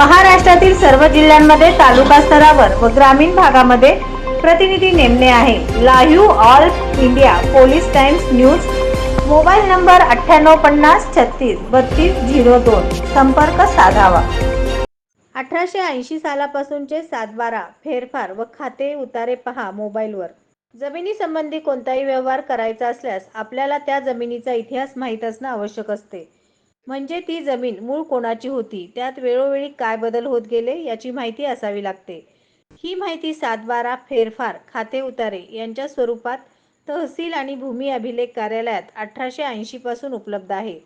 महाराष्ट्रातील सर्व जिल्ह्यांमध्ये तालुका स्तरावर व ग्रामीण भागामध्ये प्रतिनिधी नेमणे आहे. Live All India Police Times News. Mobile number अठ्ठ्याण्णव पन्नास छत्तीस बत्तीस झिरो दोन. संपर्क साधावा. अठराशे ऐंशी सालापासूनचे सातबारा फेरफार व खाते उतारे पहा मोबाईलवर. जमिनी संबंधी कोणताही व्यवहार करायचा असल्यास आपल्याला त्या जमिनीचा इतिहास माहीत असणं आवश्यक असते. म्हणजे ती जमीन मूळ कोणाची होती? त्यात वेळोवेळी काय बदल होत गेले याची माहिती असावी लागते. ही माहिती सातबारा फेरफार खाते उतारे यांच्या स्वरूपात तहसील आणि भूमी अभिलेख कार्यालयात अठराशे ऐंशी पासून उपलब्ध आहे.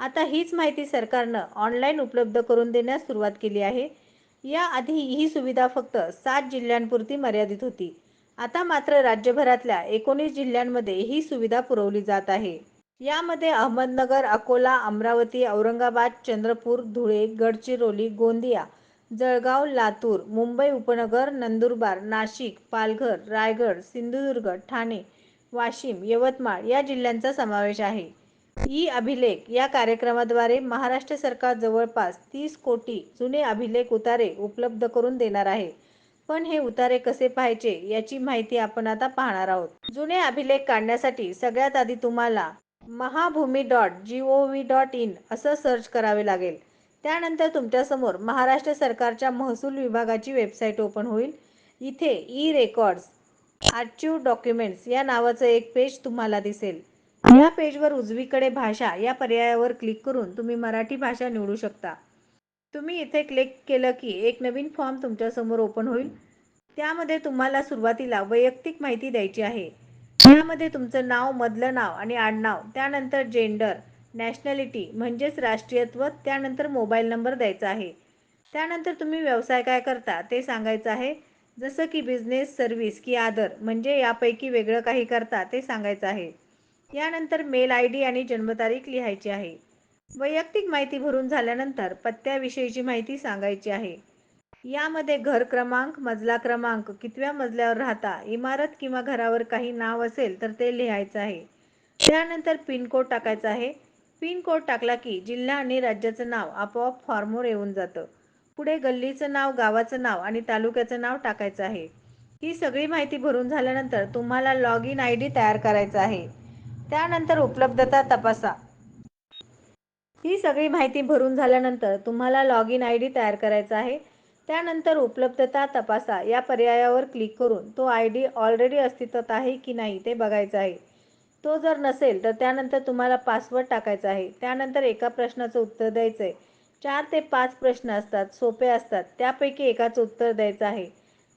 आता हीच माहिती सरकारनं ऑनलाईन उपलब्ध करून देण्यास सुरुवात केली आहे. याआधी ही सुविधा फक्त सात जिल्ह्यांपुरती मर्यादित होती. आता मात्र राज्यभरातल्या एकोणीस जिल्ह्यांमध्ये ही सुविधा पुरवली जात आहे. यामध्ये अहमदनगर अकोला अमरावती औरंगाबाद चंद्रपूर धुळे गडचिरोली गोंदिया जळगाव लातूर मुंबई उपनगर नंदुरबार नाशिक पालघर रायगड सिंधुदुर्ग ठाणे वाशिम यवतमाळ या जिल्ह्यांचा समावेश आहे. ई अभिलेख या कार्यक्रमाद्वारे महाराष्ट्र सरकार जवळपास तीस कोटी जुने अभिलेख उतारे उपलब्ध करून देणार आहे. पण हे उतारे कसे पाहायचे याची माहिती आपण आता पाहणार आहोत. जुने अभिलेख काढण्यासाठी सगळ्यात आधी तुम्हाला Mahabhumi dot G O V dot in असं सर्च करावे लागेल. त्यानंतर तुमच्यासमोर महाराष्ट्र सरकारच्या महसूल विभागाची वेबसाईट ओपन होईल. इथे ई रेकॉर्ड्स आर्चिव डॉक्युमेंट्स या नावाचं एक पेज तुम्हाला दिसेल. या पेजवर उजवीकडे भाषा या पर्यायावर क्लिक करून तुम्ही मराठी भाषा निवडू शकता. तुम्ही इथे क्लिक केलं की एक नवीन फॉर्म तुमच्यासमोर ओपन होईल. त्यामध्ये तुम्हाला सुरुवातीला वैयक्तिक माहिती द्यायची आहे. त्यामध्ये तुमचं नाव मधलं नाव आणि आडनाव त्यानंतर जेंडर नॅशनॅलिटी म्हणजेच राष्ट्रीयत्व त्यानंतर मोबाईल नंबर द्यायचा आहे. त्यानंतर तुम्ही व्यवसाय काय करता ते सांगायचं आहे. जसं की बिझनेस सर्व्हिस की आदर म्हणजे यापैकी वेगळं काही करता ते सांगायचं आहे. यानंतर मेल आय डी आणि जन्मतारीख लिहायची आहे. वैयक्तिक माहिती भरून झाल्यानंतर पत्त्याविषयीची माहिती सांगायची आहे. यामध्ये घर क्रमांक मजला क्रमांक कितव्या मजल्यावर राहता इमारत किंवा घरावर काही नाव असेल तर ते लिहायचं आहे. त्यानंतर पिनकोड टाकायचा आहे. पिनकोड टाकला की जिल्हा आणि राज्याचं नाव आपोआप फॉर्मवर येऊन जातं. पुढे गल्लीचं नाव गावाचं नाव आणि तालुक्याचं नाव टाकायचं आहे. ही सगळी माहिती भरून झाल्यानंतर तुम्हाला लॉग इन आय डी तयार करायचा आहे. त्यानंतर उपलब्धता तपासा. ही सगळी माहिती भरून झाल्यानंतर तुम्हाला लॉग इन आय डी तयार करायचा आहे. त्यानंतर उपलब्धता तपासा. या पर्यायावर क्लिक करून तो आय डी ऑलरेडी अस्तित्वात आहे की नाही ते बघायचं आहे. तो जर नसेल तर त्यानंतर तुम्हाला पासवर्ड टाकायचा आहे. त्यानंतर एका प्रश्नाचं उत्तर द्यायचं आहे. चार ते पाच प्रश्न असतात सोपे असतात. त्यापैकी एकाचं उत्तर द्यायचं आहे.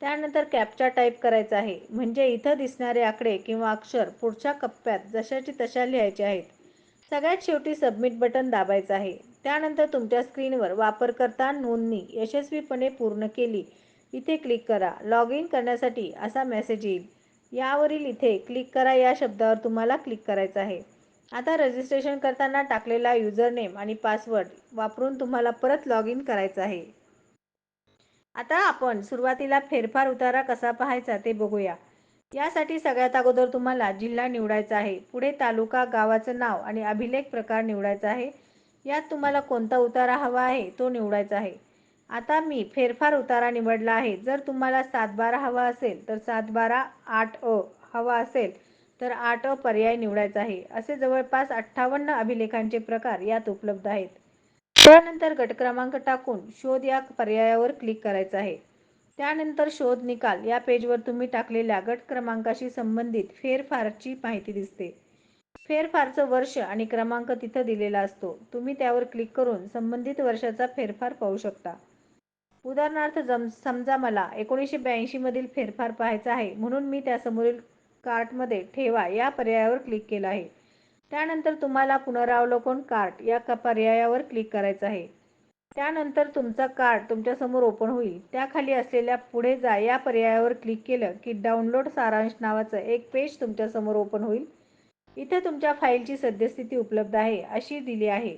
त्यानंतर कॅपचा टाईप करायचा आहे. म्हणजे इथं दिसणारे आकडे किंवा अक्षर पुढच्या कप्प्यात जशाची तशा लिहायचे आहेत. सगळ्यात शेवटी सबमिट बटन दाबायचं आहे. त्यानंतर तुमच्या स्क्रीनवर वापरकर्ता नोंदणी यशस्वीपणे पूर्ण केली. इथे क्लिक करा. लॉग इन करण्यासाठी असा मेसेज येईल. यावरील इथे क्लिक करा. या शब्दावर तुम्हाला क्लिक करायचं आहे. आता रजिस्ट्रेशन करताना टाकलेला युजरनेम आणि पासवर्ड वापरून तुम्हाला परत लॉग इन करायचं आहे. आता आपण सुरुवातीला फेरफार उतारा कसा पाहायचा ते बघूया. यासाठी सगळ्यात अगोदर तुम्हाला जिल्हा निवडायचा आहे. पुढे तालुका गावाचं नाव आणि अभिलेख प्रकार निवडायचा आहे. यात तुम्हाला कोणता उतारा हवा आहे तो निवडायचा आहे. आता मी फेरफार उतारा निवडला आहे. जर तुम्हाला सातबारा हवा असेल तर सातबारा आठ अ हवा असेल तर आठ अ पर्याय निवडायचा आहे. असे जवळपास अठ्ठावन्न अभिलेखांचे प्रकार यात उपलब्ध आहेत. त्यानंतर गट क्रमांक टाकून शोध या पर्यायावर क्लिक करायचं आहे. त्यानंतर शोध निकाल या पेजवर तुम्ही टाकलेल्या गट क्रमांकाशी संबंधित फेरफारची माहिती दिसते. फेरफारचं वर्ष आणि क्रमांक तिथं दिलेला असतो. तुम्ही त्यावर क्लिक करून संबंधित वर्षाचा फेरफार पाहू शकता. उदाहरणार्थ जम समजा मला एकोणीसशे ब्याऐंशीमधील फेरफार पाहायचा आहे म्हणून मी त्यासमोरील कार्टमध्ये ठेवा या पर्यायावर क्लिक केलं आहे. त्यानंतर तुम्हाला पुनरावलोकन कार्ट या क पर्यायावर क्लिक करायचं आहे. त्यानंतर तुमचा कार्ट तुमच्यासमोर ओपन होईल. त्याखाली असलेल्या पुढे जा या पर्यायावर क्लिक केलं की डाउनलोड सारांश नावाचं एक पेज तुमच्यासमोर ओपन होईल. इथे तुमच्या फाईलची सद्यस्थिती उपलब्ध आहे अशी दिली आहे.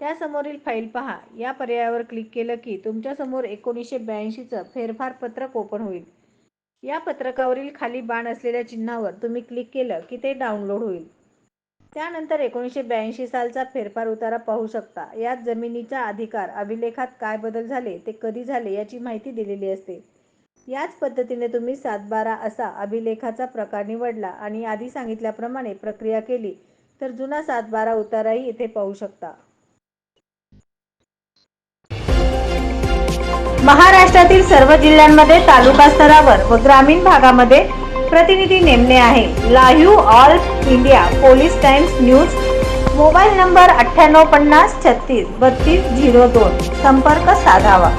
त्यासमोरील फाईल पहा. या पर्यायावर क्लिक केलं की तुमच्यासमोर एकोणीसशे ब्याऐंशीचं फेरफार पत्रक ओपन होईल. या पत्रकावरील खाली बाण असलेल्या चिन्हावर तुम्ही क्लिक केलं की ते डाउनलोड होईल. त्यानंतर एकोणीसशे ब्याऐंशी सालचा फेरफार उतारा पाहू शकता. यात जमिनीच्या अधिकार अभिलेखात काय बदल झाले ते कधी झाले याची माहिती दिलेली असते. याच पद्धतीने तुम्ही सातबारा असा अभिलेखाचा प्रकार निवडला आणि आधी सांगितल्याप्रमाणे प्रक्रिया केली तर जुना सातबारा उताराही इथे पाहू शकता. महाराष्ट्रातील सर्व जिल्ह्यांमध्ये तालुका स्तरावर व ग्रामीण भागामध्ये प्रतिनिधी नेमणे आहे. Live All India Police Times News mobile number अठ्ठ्याण्णव पन्नास छत्तीस बत्तीस झिरो दोन. संपर्क साधावा.